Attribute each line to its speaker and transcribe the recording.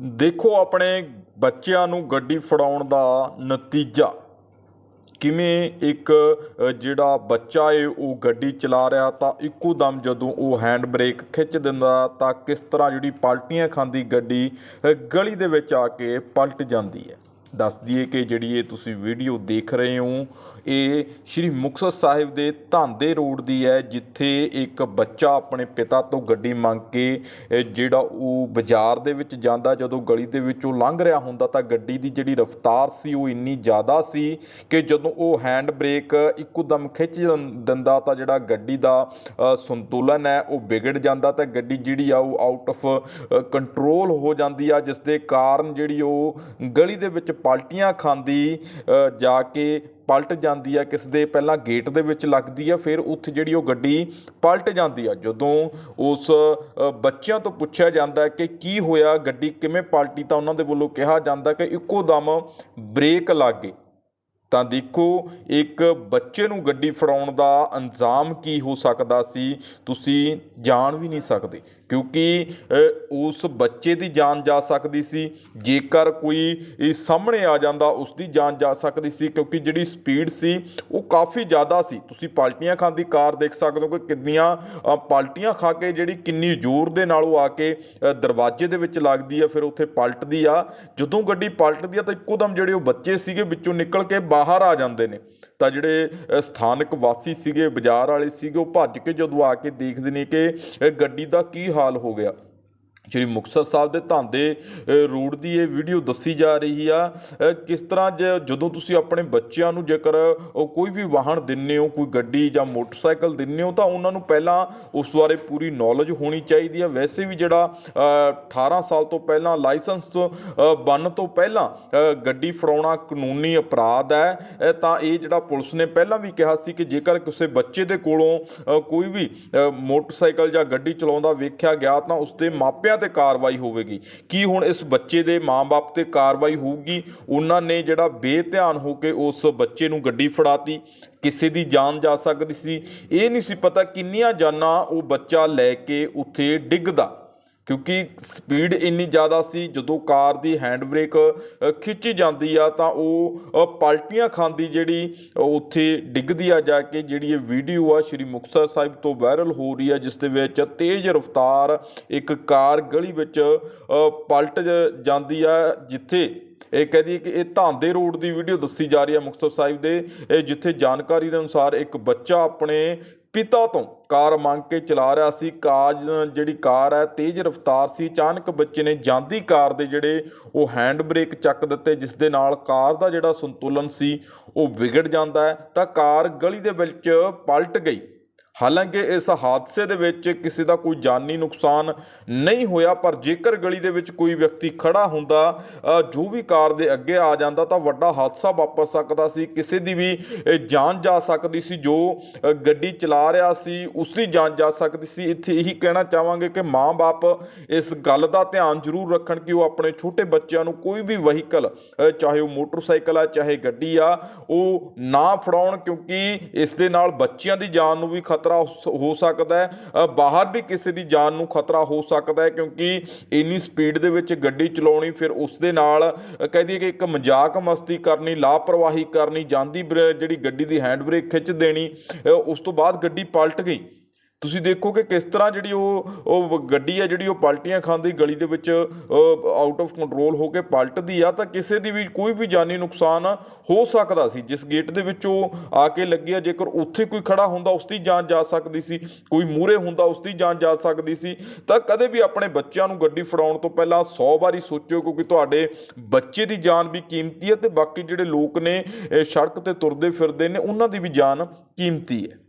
Speaker 1: ਦੇਖੋ ਆਪਣੇ ਬੱਚਿਆਂ ਨੂੰ ਗੱਡੀ ਫੜਾਉਣ ਦਾ ਨਤੀਜਾ। ਕਿਵੇਂ ਇੱਕ ਜਿਹੜਾ ਬੱਚਾ ਏ, ਉਹ ਗੱਡੀ ਚਲਾ ਰਿਹਾ ਤਾਂ ਇੱਕੋ ਦਮ ਜਦੋਂ ਉਹ ਹੈਂਡ ਬ੍ਰੇਕ ਖਿੱਚ ਦਿੰਦਾ ਤਾਂ ਕਿਸ ਤਰ੍ਹਾਂ ਜਿਹੜੀ ਪਲਟੀਆਂ ਖਾਂਦੀ ਗੱਡੀ ਗਲੀ ਦੇ ਵਿੱਚ ਆ ਕੇ ਪਲਟ ਜਾਂਦੀ ਹੈ। ਦੱਸ ਦਈਏ ਕਿ ਜਿਹੜੀ ਇਹ ਤੁਸੀਂ ਵੀਡੀਓ ਦੇਖ ਰਹੇ ਹੋ, ਇਹ ਸ਼੍ਰੀ ਮੁਕਤਸਰ ਸਾਹਿਬ ਦੇ ਧਾਂਦੇ ਰੋਡ ਦੀ ਹੈ, ਜਿੱਥੇ ਇੱਕ ਬੱਚਾ ਆਪਣੇ ਪਿਤਾ ਤੋਂ ਗੱਡੀ ਮੰਗ ਕੇ ਜਿਹੜਾ ਉਹ ਬਾਜ਼ਾਰ ਦੇ ਵਿੱਚ ਜਾਂਦਾ, ਜਦੋਂ ਗਲੀ ਦੇ ਵਿੱਚੋਂ ਲੰਘ ਰਿਹਾ ਹੁੰਦਾ, ਤਾਂ ਗੱਡੀ ਦੀ ਜਿਹੜੀ ਰਫ਼ਤਾਰ ਸੀ, ਉਹ ਇੰਨੀ ਜ਼ਿਆਦਾ ਸੀ ਕਿ ਜਦੋਂ ਉਹ ਹੈਂਡ ਬ੍ਰੇਕ ਇੱਕੋ ਦਮ ਖਿੱਚ ਦਿੰਦਾ, ਤਾਂ ਜਿਹੜਾ ਗੱਡੀ ਦਾ ਸੰਤੁਲਨ ਹੈ, ਉਹ ਵਿਗੜ ਜਾਂਦਾ, ਤਾਂ ਗੱਡੀ ਜਿਹੜੀ ਆ, ਉਹ ਆਊਟ ਆਫ ਕੰਟਰੋਲ ਹੋ ਜਾਂਦੀ ਆ, ਜਿਸ ਦੇ ਕਾਰਨ ਜਿਹੜੀ ਉਹ ਗਲੀ ਦੇ ਵਿੱਚ ਪਾਲਟੀਆਂ ਖਾਂਦੀ ਜਾ ਕੇ ਪਲਟ ਜਾਂਦੀ ਆ, ਕਿਸ ਦੇ ਪਹਿਲਾਂ ਗੇਟ ਦੇ ਵਿੱਚ ਲੱਗਦੀ ਆ, ਫਿਰ ਉੱਥੇ ਜਿਹੜੀ ਉਹ ਗੱਡੀ ਪਲਟ ਜਾਂਦੀ ਆ। ਜਦੋਂ ਉਸ ਬੱਚਿਆਂ ਤੋਂ ਪੁੱਛਿਆ ਜਾਂਦਾ ਕਿ ਕੀ ਹੋਇਆ, ਗੱਡੀ ਕਿਵੇਂ ਪਲਟੀ, ਤਾਂ ਉਹਨਾਂ ਦੇ ਵੱਲੋਂ ਕਿਹਾ ਜਾਂਦਾ ਕਿ ਇੱਕੋ ਦਮ ਬ੍ਰੇਕ ਲੱਗ ਗਈ। ਤਾਂ ਦੇਖੋ, ਇੱਕ ਬੱਚੇ ਨੂੰ ਗੱਡੀ ਫੜਾਉਣ ਦਾ ਅੰਜਾਮ ਕੀ ਹੋ ਸਕਦਾ ਸੀ, ਤੁਸੀਂ ਜਾਣ ਵੀ ਨਹੀਂ ਸਕਦੇ। ਕਿਉਂਕਿ ਉਸ ਬੱਚੇ ਦੀ ਜਾਨ ਜਾ ਸਕਦੀ ਸੀ। ਜੇਕਰ ਕੋਈ ਸਾਹਮਣੇ ਆ ਜਾਂਦਾ ਉਸ ਦੀ ਜਾਨ ਜਾ ਸਕਦੀ ਸੀ ਕਿਉਂਕਿ ਜਿਹੜੀ ਸਪੀਡ ਸੀ, ਉਹ ਕਾਫੀ ਜ਼ਿਆਦਾ ਸੀ। ਤੁਸੀਂ ਪਾਲਟੀਆਂ ਖਾਂਦੀ ਕਾਰ ਦੇਖ ਸਕਦੇ ਹੋ ਕਿ ਕਿੰਨੀਆਂ ਪਾਲਟੀਆਂ ਖਾ ਕੇ ਜਿਹੜੀ ਕਿੰਨੀ ਜ਼ੋਰ ਦੇ ਨਾਲ ਉਹ ਆ ਕੇ ਦਰਵਾਜ਼ੇ ਦੇ ਵਿੱਚ ਲੱਗਦੀ ਆ, ਫਿਰ ਉੱਥੇ ਪਲਟਦੀ ਆ। ਜਦੋਂ ਗੱਡੀ ਪਲਟਦੀ ਆ ਤਾਂ ਇੱਕੋ ਦਮ ਜਿਹੜੇ ਉਹ ਬੱਚੇ ਸੀਗੇ ਵਿੱਚੋਂ ਨਿਕਲ ਕੇ ਬਾਹਰ ਆ ਜਾਂਦੇ ਨੇ। ਤਾਂ ਜਿਹੜੇ ਸਥਾਨਕ ਵਾਸੀ ਸੀਗੇ, ਬਾਜ਼ਾਰ ਵਾਲੇ ਸੀਗੇ, ਉਹ ਭੱਜ ਕੇ ਜਦੋਂ ਆ ਕੇ ਦੇਖਦੇ ਨੇ ਕਿ ਗੱਡੀ ਦਾ ਕੀ ਹਾਲ ਹੋ ਗਿਆ। ਸ਼੍ਰੀ ਮੁਕਤਸਰ ਸਾਹਿਬ ਦੇ ਧਾਂਦੇ ਰੋਡ ਦੀ ਇਹ ਵੀਡੀਓ ਦੱਸੀ ਜਾ ਰਹੀ ਆ। ਕਿਸ ਤਰ੍ਹਾਂ ਜ- ਜਦੋਂ ਤੁਸੀਂ ਆਪਣੇ ਬੱਚਿਆਂ ਨੂੰ ਜੇਕਰ ਕੋਈ ਵੀ ਵਾਹਨ ਦਿੰਨੇ ਹੋ ਕੋਈ ਗੱਡੀ ਜਾਂ ਮੋਟਰਸਾਈਕਲ ਦਿੰਨੇ ਹੋ ਤਾਂ ਉਹਨਾਂ ਨੂੰ ਪਹਿਲਾਂ ਉਸ ਬਾਰੇ ਪੂਰੀ ਨੌਲੇਜ ਹੋਣੀ ਚਾਹੀਦੀ ਆ। ਵੈਸੇ ਵੀ ਜਿਹੜਾ ਅ, 18 ਸਾਲ ਤੋਂ ਪਹਿਲਾਂ ਲਾਇਸੈਂਸ ਤੋਂ ਅ, ਬਣਨ ਤੋਂ ਪਹਿਲਾਂ ਗੱਡੀ ਫੜਾਉਣਾ ਕਾਨੂੰਨੀ ਅਪਰਾਧ ਹੈ ਤਾਂ ਇਹ ਜਿਹੜਾ ਪੁਲਿਸ ਨੇ ਪਹਿਲਾਂ ਵੀ ਕਿਹਾ ਸੀ ਕਿ ਜੇਕਰ ਕਿਸੇ ਬੱਚੇ ਦੇ ਕੋਲੋਂ ਕੋਈ ਵੀ ਮੋਟਰਸਾਈਕਲ ਜਾਂ ਗੱਡੀ ਚਲਾਉਂਦਾ ਵੇਖਿਆ ਗਿਆ ਤਾਂ ਉਸ ਦੇ ਮਾਪਿਆਂ ਤੇ ਕਾਰਵਾਈ ਹੋਵੇਗੀ। ਕੀ ਹੁਣ ਇਸ ਬੱਚੇ ਦੇ ਮਾਂ-ਬਾਪ ਤੇ ਕਾਰਵਾਈ ਹੋਊਗੀ? ਉਹਨਾਂ ਨੇ ਜਿਹੜਾ ਬੇਧਿਆਨ ਹੋ ਕੇ ਉਸ ਬੱਚੇ ਨੂੰ ਗੱਡੀ ਫੜਾਤੀ, ਕਿਸੇ ਦੀ ਜਾਨ ਜਾ ਸਕਦੀ ਸੀ। ਇਹ ਨਹੀਂ ਸੀ ਪਤਾ ਕਿੰਨੀਆਂ ਜਾਨਾਂ ਉਹ ਬੱਚਾ ਲੈ ਕੇ ਉੱਥੇ ਡਿੱਗਦਾ। ਕਿਉਂਕਿ ਸਪੀਡ ਇੰਨੀ ਜ਼ਿਆਦਾ ਸੀ ਜਦੋਂ ਕਾਰ ਦੀ ਹੈਂਡ ਬ੍ਰੇਕ ਖਿੱਚੀ ਜਾਂਦੀ ਆ ਤਾਂ ਉਹ ਅ, ਪਲਟੀਆਂ ਖਾਂਦੀ ਜਿਹੜੀ ਉੱਥੇ ਡਿੱਗਦੀ ਆ ਜਾ ਕੇ ਜਿਹੜੀ ਇਹ ਵੀਡੀਓ ਆ ਸ਼੍ਰੀ ਮੁਕਤਸਰ ਸਾਹਿਬ ਤੋਂ ਵਾਇਰਲ ਹੋ ਰਹੀ ਆ ਜਿਸ ਦੇ ਵਿੱਚ ਤੇਜ਼ ਰਫ਼ਤਾਰ ਇੱਕ ਕਾਰ ਗਲੀ ਵਿੱਚ ਪਲਟ ਜ- ਜਾਂਦੀ ਆ ਜਿੱਥੇ ਇਹ ਕਹਦੀ ਕਿ ਇਹ ਧਾਂਦੇ ਰੋਡ ਦੀ ਵੀਡੀਓ ਦੱਸੀ ਜਾ ਰਹੀ ਹੈ ਮੁਕਤਸਰ ਸਾਹਿਬ ਦੇ। ਇਹ ਜਿੱਥੇ ਜਾਣਕਾਰੀ ਦੇ ਅਨੁਸਾਰ ਇੱਕ ਬੱਚਾ ਆਪਣੇ ਪਿਤਾ ਤੋਂ ਕਾਰ ਮੰਗ ਕੇ ਚਲਾ ਰਿਹਾ ਸੀ। ਕਾਜ ਜਿਹੜੀ ਕਾਰ ਹੈ, ਤੇਜ਼ ਰਫ਼ਤਾਰ ਸੀ। ਅਚਾਨਕ ਬੱਚੇ ਨੇ ਜਾਂਦੀ ਕਾਰ ਦੇ ਜਿਹੜੇ ਉਹ ਹੈਂਡ ਬ੍ਰੇਕ ਚੱਕ ਦਿੱਤੇ, ਜਿਸ ਦੇ ਨਾਲ ਕਾਰ ਦਾ ਜਿਹੜਾ ਸੰਤੁਲਨ ਸੀ, ਉਹ ਵਿਗੜ ਜਾਂਦਾ ਹੈ। ਤਾਂ ਕਾਰ ਗਲੀ ਦੇ ਵਿੱਚ ਪਲਟ ਗਈ। ਹਾਲਾਂਕਿ ਇਸ ਹਾਦਸੇ ਦੇ ਵਿੱਚ ਕਿਸੇ ਦਾ ਕੋਈ ਜਾਨੀ ਨੁਕਸਾਨ ਨਹੀਂ ਹੋਇਆ, ਪਰ ਜੇਕਰ ਗਲੀ ਦੇ ਵਿੱਚ ਕੋਈ ਵਿਅਕਤੀ ਖੜਾ ਹੁੰਦਾ ਜੋ ਵੀ ਕਾਰ ਦੇ ਅੱਗੇ ਆ ਜਾਂਦਾ ਤਾਂ ਵੱਡਾ ਹਾਦਸਾ ਵਾਪਰ ਸਕਦਾ ਸੀ। ਕਿਸੇ ਦੀ ਵੀ ਜਾਨ ਜਾ ਸਕਦੀ ਸੀ, ਜੋ ਗੱਡੀ ਚਲਾ ਰਿਹਾ ਸੀ ਉਸ ਦੀ ਜਾਨ ਜਾ ਸਕਦੀ ਸੀ। ਇੱਥੇ ਇਹੀ ਕਹਿਣਾ ਚਾਹਾਂਗੇ ਕਿ ਮਾਂ-ਬਾਪ ਇਸ ਗੱਲ ਦਾ ਧਿਆਨ ਜ਼ਰੂਰ ਰੱਖਣ ਕਿ ਉਹ ਆਪਣੇ ਛੋਟੇ ਬੱਚਿਆਂ ਨੂੰ ਕੋਈ ਵੀ ਵਹੀਕਲ ਚਾਹੇ ਉਹ ਮੋਟਰਸਾਈਕਲ ਆ, ਚਾਹੇ ਗੱਡੀ ਆ, ਉਹ ਨਾ ਫੜਾਉਣ, ਕਿਉਂਕਿ ਇਸ ਦੇ ਨਾਲ ਬੱਚਿਆਂ ਦੀ ਜਾਨ ਨੂੰ ਵੀ ਖਤਰਾ ਹੋ- ਹੋ ਸਕਦਾ ਹੈ। ਬਾਹਰ ਵੀ ਕਿਸੇ ਦੀ ਜਾਨ ਨੂੰ ਖਤਰਾ ਹੋ ਸਕਦਾ ਹੈ ਕਿਉਂਕਿ ਇੰਨੀ ਸਪੀਡ ਦੇ ਵਿੱਚ ਗੱਡੀ ਚਲਾਉਣੀ, ਫਿਰ ਉਸ ਦੇ ਨਾਲ ਕਹਿ ਦਈਏ ਕਿ ਇੱਕ ਮਜ਼ਾਕ ਮਸਤੀ ਕਰਨੀ, ਲਾਪਰਵਾਹੀ ਕਰਨੀ, ਜਾਂਦੀ ਬ੍ਰੇ- ਜਿਹੜੀ ਗੱਡੀ ਦੀ ਹੈਂਡ ਬ੍ਰੇਕ ਖਿੱਚ ਦੇਣੀ ਉਸ ਤੋਂ ਬਾਅਦ ਗੱਡੀ ਪਲਟ ਗਈ। ਤੁਸੀਂ ਦੇਖੋ ਕਿ ਕਿਸ ਤਰ੍ਹਾਂ ਜਿਹੜੀ ਉਹ ਉਹ ਗੱਡੀ ਆ ਜਿਹੜੀ ਉਹ ਪਲਟੀਆਂ ਖਾਂਦੀ ਗਲੀ ਦੇ ਵਿੱਚ ਆਊਟ ਆਫ ਕੰਟਰੋਲ ਹੋ ਕੇ ਪਲਟਦੀ ਆ, ਤਾਂ ਕਿਸੇ ਦੀ ਵੀ ਕੋਈ ਵੀ ਜਾਨੀ ਨੁਕਸਾਨ ਹੋ ਸਕਦਾ ਸੀ। ਜਿਸ ਗੇਟ ਦੇ ਵਿੱਚ ਉਹ ਆ ਕੇ ਲੱਗੀ ਆ, ਜੇਕਰ ਉੱਥੇ ਕੋਈ ਖੜਾ ਹੁੰਦਾ, ਉਸ ਦੀ ਜਾਨ ਜਾ ਸਕਦੀ ਸੀ। ਕੋਈ ਮੂਰੇ ਹੁੰਦਾ, ਉਸ ਦੀ ਜਾਨ ਜਾ ਸਕਦੀ ਸੀ। ਤਾਂ ਕਦੇ ਵੀ ਆਪਣੇ ਬੱਚਿਆਂ ਨੂੰ ਗੱਡੀ ਫੜਾਉਣ ਤੋਂ ਪਹਿਲਾਂ 100 ਵਾਰੀ ਸੋਚਿਓ, ਕਿਉਂਕਿ ਤੁਹਾਡੇ ਬੱਚੇ ਦੀ ਜਾਨ ਵੀ ਕੀਮਤੀ ਹੈ ਤੇ ਬਾਕੀ ਜਿਹੜੇ ਲੋਕ ਨੇ ਸੜਕ ਤੇ ਤੁਰਦੇ ਫਿਰਦੇ ਨੇ, ਉਹਨਾਂ ਦੀ ਵੀ ਜਾਨ ਕੀਮਤੀ ਹੈ।